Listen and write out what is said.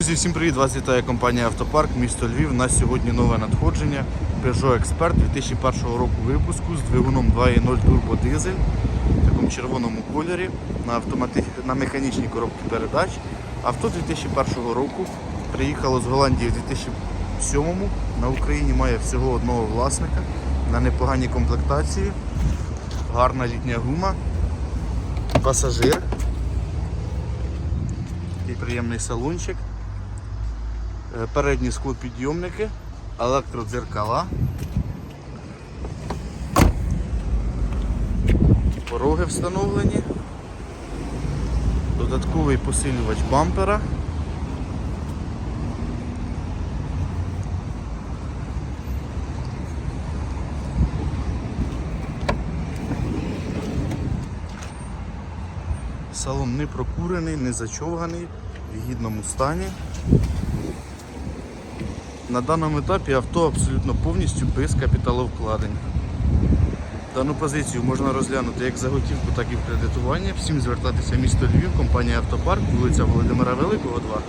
Друзі, всім привіт! Вас вітає компанія Автопарк, місто Львів. У нас сьогодні нове надходження. Peugeot Expert 2001 року випуску з двигуном 2.0 турбодизель в такому червоному кольорі на, автомати... на механічній коробці передач. Авто 2001 року приїхало з Голландії в 2007 На Україні має всього одного власника на непоганій комплектації. Гарна літня гума, пасажир. Такий приємний салончик. Е, передні склопідйомники, електродзеркала, пороги встановлені, додатковий посилювач бампера. Салон не прокурений, не зачовганий, в гідному стані. На даному етапі авто абсолютно повністю без капіталовкладень. Дану позицію можна розглянути як за готівку, так і в кредитування. Всім звертатися в місто Львів, компанія Автопарк, вулиця Володимира Великого, 2.